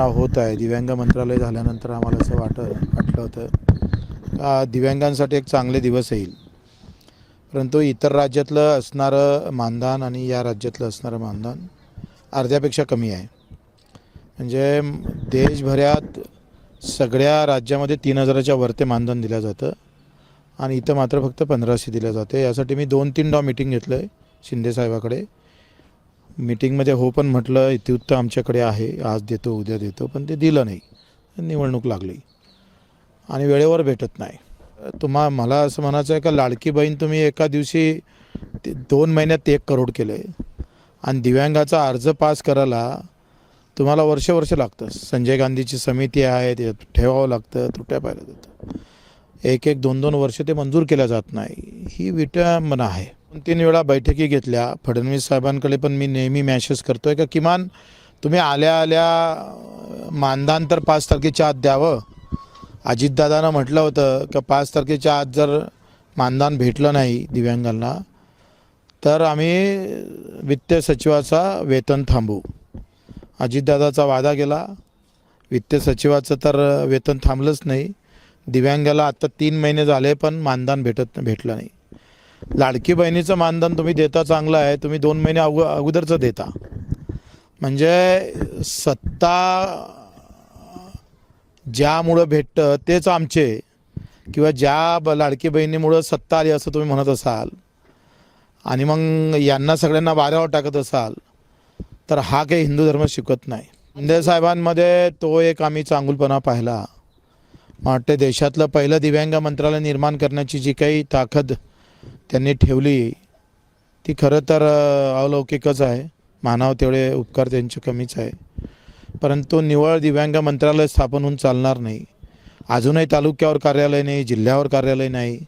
होत आहे. दिव्यांग मंत्रालय झाल्यानंतर आम्हाला असं वाट वाटलं होतं का दिव्यांगांसाठी एक चांगले दिवस येईल. परंतु इतर राज्यातलं असणारं मानधन आणि या राज्यातलं असणारं मानधन अर्ध्यापेक्षा कमी आहे. म्हणजे देशभरात सगळ्या राज्यामध्ये तीन हजाराच्या वरते मानधन दिलं जातं आणि इथं मात्र फक्त पंधराशे दिलं जाते. यासाठी मी दोन तीनदा मीटिंग घेतलं आहे शिंदेसाहेबाकडे मीटिंगमध्ये हो पण म्हटलं इतिवृत्त आमच्याकडे आहे आज देतो उद्या देतो. पण ते दिलं नाही. निवडणूक लागली. आणि वेळेवर भेटत नाही. तुम्हा मला असं म्हणायचं आहे का लाडकी बहीण तुम्ही एका दिवशी ते दोन महिन्यात एक करोड केले. आणि दिव्यांगाचा अर्ज पास करायला तुम्हाला वर्ष वर्ष लागतं. संजय गांधीची समिती आहे ते ठेवावं लागतं तुट्या पाहिलं जातं. एक एक दोन दोन वर्ष ते मंजूर केल्या जात नाही. ही विटंबना आहे. दोन तीन वेळा बैठकी घेतल्या. फडणवीस साहेबांकडे पण मी नेहमी मॅसेज करतोय का किमान तुम्ही आल्या आल्या मानधान तर पाच तारखेच्या आत द्यावं. अजितदादानं म्हटलं होतं का पाच तारखेच्या आत जर मानधन भेटलं नाही दिव्यांगांना तर आम्ही वित्त सचिवाचा वेतन थांबवू. अजितदादाचा वादा गेला. वित्त सचिवाचं तर वेतन थांबलंच नाही. दिव्यांगाला आत्ता तीन महिने झाले पण मानधन भेटत भेटलं नाही. लाडकी बहिणीचं मानधन तुम्ही देता चांगलं आहे तुम्ही दोन महिने अगो अगोदरचं देता. म्हणजे सत्ता ज्यामुळं भेटतं तेच आमचे. किंवा ज्या ब लाडकी बहिणीमुळं सत्ता आली असं तुम्ही म्हणत असाल आणि मग यांना सगळ्यांना वाऱ्यावर टाकत असाल तर हा काही हिंदू धर्म शिकत नाही. शिंदे साहेबांमध्ये तो एक आम्ही चांगुलपणा पाहिला. वाटते देशातलं पहिलं दिव्यांग मंत्रालय निर्माण करण्याची जी काही ताकद त्यांनी ठेवली. ती खरं तर अवलौकिकच अलौकिकच आहे. मानाव तेवढे उपकार त्यांचे कमीच आहे. परंतु निवळ दिव्यांग मंत्रालय स्थापन होऊन चालणार नाही. अजूनही तालुक्यावर कार्यालय नाही जिल्ह्यावर कार्यालय नाही.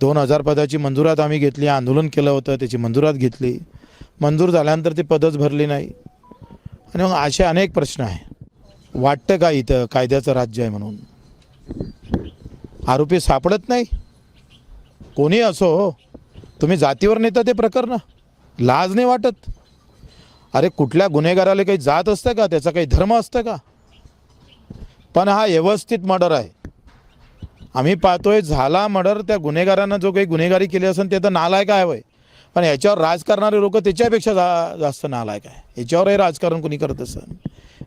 दोन हजार पदाची मंजुरात आम्ही घेतली आंदोलन केलं होतं त्याची मंजुरात घेतली. मंजूर झाल्यानंतर ती पदच भरली नाही. आणि मग असे अनेक प्रश्न आहे. वाटतं का इथं? कायद्याचं राज्य आहे म्हणून. आरोपी सापडत नाही? कोणी असो तुम्ही जातीवर नेता ते प्रकरण. लाज नाही वाटत. अरे कुठल्या गुन्हेगाराला काही जात असतं का? त्याचा काही धर्म असतं का? पण हा व्यवस्थित मर्डर आहे. आम्ही पाहतोय झाला मर्डर त्या गुन्हेगारांना जो काही गुन्हेगारी केली असेल ते तर नालायक आहे वय पण याच्यावर राज करणारे लोक त्याच्यापेक्षा जा जास्त नालायक आहे. याच्यावरही राजकारण कोणी करत असेल?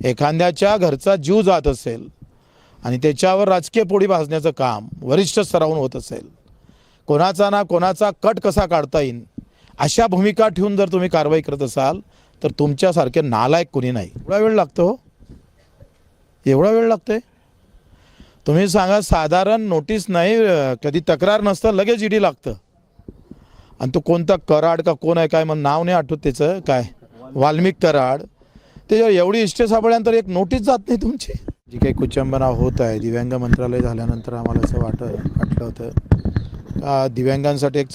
एखाद्याच्या घरचा जीव जात असेल आणि त्याच्यावर राजकीय पोळी भाजण्याचं काम वरिष्ठ स्तरावरून होत असेल कोणाचा ना कोणाचा कट कसा काढता येईल अशा भूमिका ठेवून जर तुम्ही कारवाई करत असाल तर तुमच्यासारखे नालायक कोणी नाही. एवढा वेळ लागतो हो? एवढा वेळ लागतोय? तुम्ही सांगा साधारण नोटीस नाही कधी तक्रार नसतं लगेच ईडी लागतं. आणि तो कोणता कराड का कोण आहे काय मग नाव नाही आठवत त्याचं काय? वाल्मिक कराड. त्याच्यावर एवढी इष्टे सापडल्यानंतर एक नोटीस जात नाही तुमची? जी काही कुचंबना होत आहे दिव्यांग मंत्रालय झाल्यानंतर आम्हाला असं वाटत वाटलं होतं. दिव्यांगांसाठी एक चांग